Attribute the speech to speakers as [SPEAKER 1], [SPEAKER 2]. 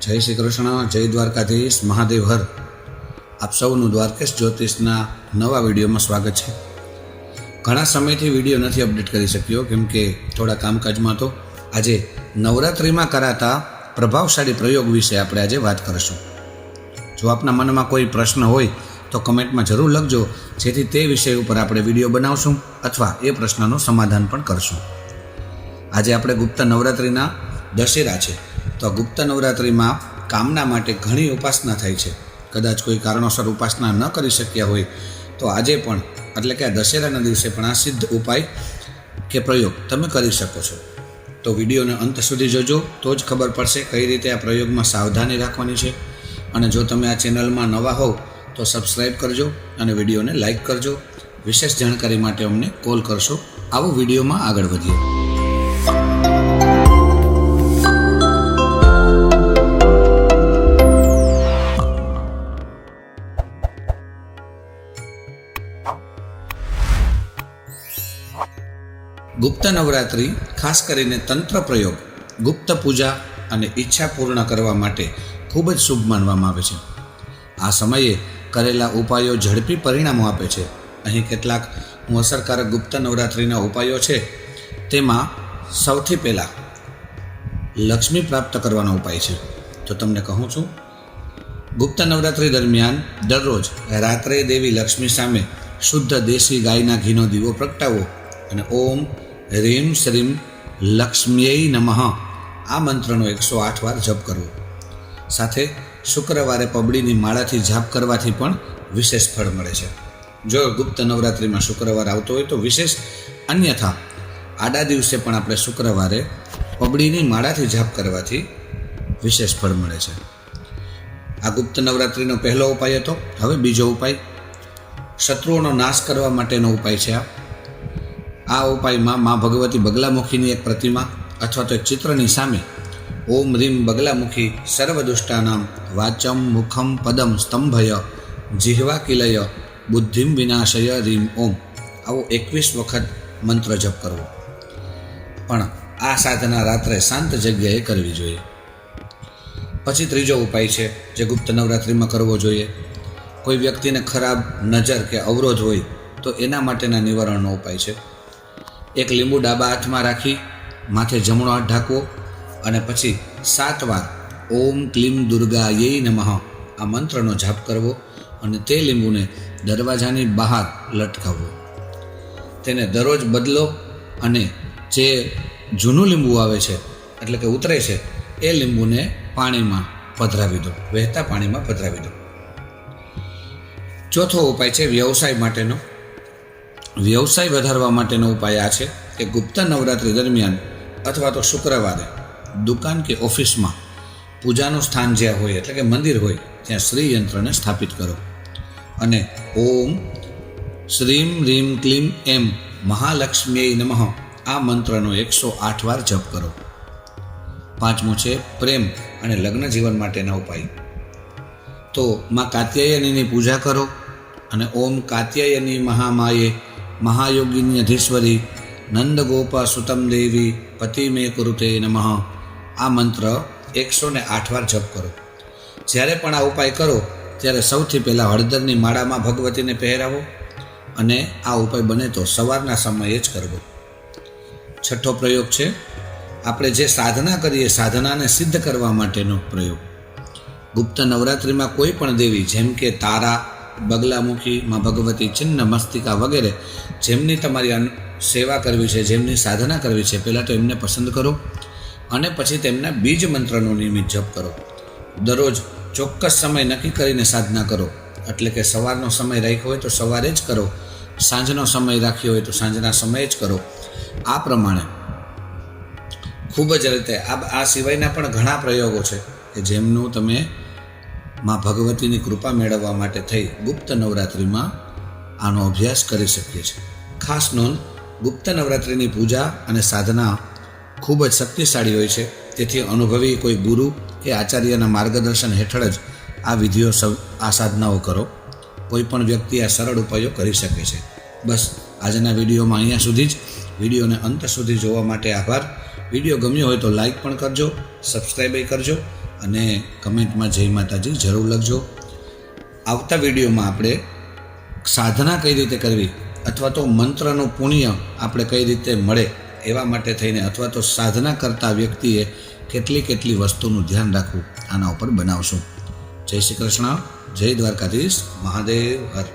[SPEAKER 1] જય શ્રી કૃષ્ણ, જય દ્વારકાધીશ, મહાદેવ હર. આપ સૌનું દ્વારકેશ જ્યોતિષના નવા વિડીયોમાં સ્વાગત છે. ઘણા સમયથી વીડિયો નથી અપડેટ કરી શક્યો, કેમ કે થોડા કામકાજમાં તો આજે નવરાત્રિમાં કરાતા પ્રભાવશાળી પ્રયોગ વિશે આપણે આજે વાત કરીશું. જો આપના મનમાં કોઈ પ્રશ્ન હોય, તો કમેન્ટમાં જરૂર લખજો, જેથી તે વિષય ઉપર આપણે વીડિયો બનાવશું અથવા એ પ્રશ્નનું સમાધાન પણ કરશું. આજે આપણે ગુપ્ત નવરાત્રિના દશેરા છે. તો ગુપ્ત નવરાત્રિમાં કામના માટે ઘણી ઉપાસના થાય છે. કદાચ કોઈ કારણોસર ઉપાસના ન કરી શક્યા હોય, તો આજે પણ, એટલે કે આ દશેરાના દિવસે પણ આ સિદ્ધ ઉપાય કે પ્રયોગ તમે કરી શકો છો. તો વિડીયોને અંત સુધી જોજો, તો જ ખબર પડશે કઈ રીતે આ પ્રયોગમાં સાવધાની રાખવાની છે. અને જો તમે આ ચેનલમાં નવા હોવ, તો સબસ્ક્રાઈબ કરજો અને વિડીયોને લાઈક કરજો. વિશેષ જાણકારી માટે અમને કોલ કરશો. આવો વિડીયોમાં આગળ વધીએ. ગુપ્ત નવરાત્રિ, ખાસ કરીને તંત્ર પ્રયોગ, ગુપ્ત પૂજા અને ઈચ્છા પૂર્ણ કરવા માટે ખૂબ જ શુભ માનવામાં આવે છે. આ સમયે કરેલા ઉપાયો ઝડપી પરિણામો આપે છે. અહીં કેટલાક હું અસરકારક ગુપ્ત નવરાત્રિના ઉપાયો છે. તેમાં સૌથી પહેલાં લક્ષ્મી પ્રાપ્ત કરવાનો ઉપાય છે. તો તમને કહું છું, ગુપ્ત નવરાત્રિ દરમિયાન દરરોજ રાત્રે દેવી લક્ષ્મી સામે શુદ્ધ દેશી ગાયના ઘીનો દીવો પ્રગટાવો અને ઓમ રીમ શ્રીમ લક્ષ્મ્યય નમઃ આ મંત્રનો એકસો આઠ વાર જપ કરવો। સાથે શુક્રવારે પબડીની માળાથી જાપ કરવાથી પણ વિશેષ ફળ મળે છે। જો ગુપ્ત નવરાત્રિમાં શુક્રવાર આવતો હોય તો વિશેષ, અન્યથા આડા દિવસે પણ આપણે શુક્રવારે પબડીની માળાથી જાપ કરવાથી વિશેષ ફળ મળે છે। આ ગુપ્ત નવરાત્રિનો પહેલો ઉપાય હતો, હવે બીજો ઉપાય, શત્રુઓનો નાશ કરવા માટેનો ઉપાય છે આ। આ ઉપાયમાં મા ભગવતી બગલામુખીની એક પ્રતિમા અથવા તો એક ચિત્રની સામે ઓમ રીમ બગલામુખી સર્વદુષ્ટાનામ વાચમ મુખમ પદમ સ્તંભય જીહવા કિલય બુદ્ધિમ વિનાશય રીમ ઓમ. આવો એકવીસ વખત મંત્ર જપ કરવો. પણ આ સાધના રાત્રે શાંત જગ્યાએ કરવી જોઈએ. પછી ત્રીજો ઉપાય છે જે ગુપ્ત નવરાત્રિમાં કરવો જોઈએ. કોઈ વ્યક્તિને ખરાબ નજર કે અવરોધ હોય તો એના માટેના નિવારણનો ઉપાય છે. એક લીંબુ ડાબા હાથમાં રાખી, માથે જમણો હાથ ઢાંકવો અને પછી સાત વાર ઓમ ક્લીમ દુર્ગા યે નમઃ આ મંત્રનો જાપ કરવો અને તે લીંબુને દરવાજાની બહાર લટકાવવો. તેને દરરોજ બદલો અને જે જૂનું લીંબુ આવે છે, એટલે કે ઉતરે છે, એ લીંબુને પાણીમાં પધરાવી દો, વહેતા પાણીમાં પધરાવી દો. ચોથો ઉપાય છે વ્યવસાય માટેનો. વ્યવસાય વધારવા માટેનો ઉપાય આ છે કે ગુપ્ત નવરાત્રિ દરમિયાન અથવા તો શુક્રવારે દુકાન કે ઓફિસમાં પૂજાનું સ્થાન જ્યાં હોય, એટલે કે મંદિર હોય, ત્યાં શ્રી યંત્રને સ્થાપિત કરો. અને ઓમ શ્રીમ રીમ ક્લીમ એમ મહાલક્ષ્મી નમઃ આ મંત્રનો એકસો આઠ વાર જપ કરો. પાંચમું છે પ્રેમ અને લગ્ન જીવન માટેના ઉપાય. તો માં કાત્યાયનીની પૂજા કરો અને ઓમ કાત્યાયની મહામાયે મહાયોગિની અધીશ્વરી, નંદગોપા સુતમ દેવી, પતિ મે કુરુતે નમઃ. આ મંત્ર એકસો ને આઠ વાર જપ કરો. જ્યારે પણ આ ઉપાય કરો, ત્યારે સૌથી પહેલાં હળદરની માળામાં ભગવતીને પહેરાવો અને આ ઉપાય બને તો સવારના સમયે જ કરવો. છઠ્ઠો પ્રયોગ છે, આપણે જે સાધના કરીએ, સાધનાને સિદ્ધ કરવા માટેનો પ્રયોગ. ગુપ્ત નવરાત્રિમાં કોઈ પણ દેવી, જેમ કે તારા બગલામુખી માં ભગવતી ચિન્ન મસ્તિકા વગેરે જેમની તમારી સેવા કરવી છે, જેમની સાધના કરવી છે, પહેલાં તો એમને પસંદ કરો અને પછી તેમના બીજ મંત્રનો નિયમિત જપ કરો. દરરોજ ચોક્કસ સમય નક્કી કરીને સાધના કરો. એટલે કે સવારનો સમય રાખ્યો હોય તો સવારે જ કરો. સાંજનો સમય રાખ્યો હોય તો સાંજના સમયે જ કરો. આ પ્રમાણે ખૂબ જ રીતે આ આ સિવાયના પણ ઘણા પ્રયોગો છે કે જેમનું તમે માં ભગવતીની કૃપા મેળવવા માટે થઈ ગુપ્ત નવરાત્રિમાં આનો અભ્યાસ કરી શકીએ છીએ. ખાસ નોંધ, ગુપ્ત નવરાત્રિની પૂજા અને સાધના ખૂબ જ શક્તિશાળી હોય છે. તેથી અનુભવી કોઈ ગુરુ કે આચાર્યના માર્ગદર્શન હેઠળ જ આ વિધિઓ સૌ આ સાધનાઓ કરો. કોઈ પણ વ્યક્તિ આ સરળ ઉપાયો કરી શકે છે. બસ આજના વિડીયોમાં અહીંયા સુધી જ. વિડીયોને અંત સુધી જોવા માટે આભાર. વીડિયો ગમ્યો હોય તો લાઈક પણ કરજો સબસ્ક્રાઈબ કરજો. અને કમેન્ટમાં જય માતાજી, જરૂર લખજો. આવતા વિડીયોમાં આપણે સાધના કઈ રીતે કરવી અથવા તો મંત્રનું પુણ્ય આપણે કઈ રીતે મળે એવા માટે થઈને અથવા તો સાધના કરતા વ્યક્તિએ કેટલી કેટલી વસ્તુનું ધ્યાન રાખવું આના ઉપર બનાવશું. જય શ્રી કૃષ્ણ, જય દ્વારકાધીશ, મહાદેવ, હર.